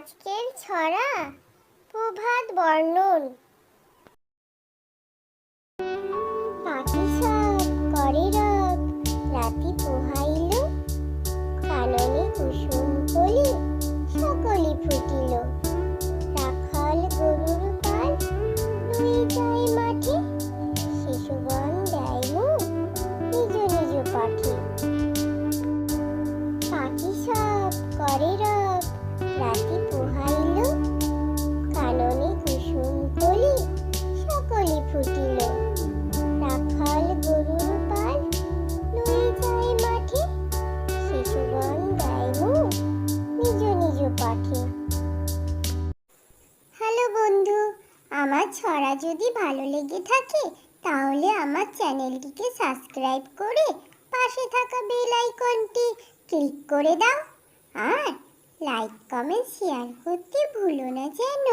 আজকের ছড়া প্রভাত বর্ণন। পাখি সব করে রব রাতি পোহাইল, কাননে কুসুম কলি, সকলি ফুটিল। রাখাল গরুর পাল লয়ে যায় মাঠে দেয় নিজ নিজ পাখি পাখি সব করে রব রাতি পোহাইল কাননে কুসুম কলি সকলি ফুটিল। রাখাল গরুর পাল লুই যায় মাঠে, শিশুগণ মুখ নিজ নিজ পাঠে হ্যালো বন্ধু, আমার ছড়া যদি ভালো লেগে থাকে, তাহলে আমার চ্যানেলটিকে সাবস্ক্রাইব করে পাশে থাকা বেল আইকনটি ক্লিক করে দাও। আর লাইক কমেন্ট শেয়ার করতে ভুলো না যেন।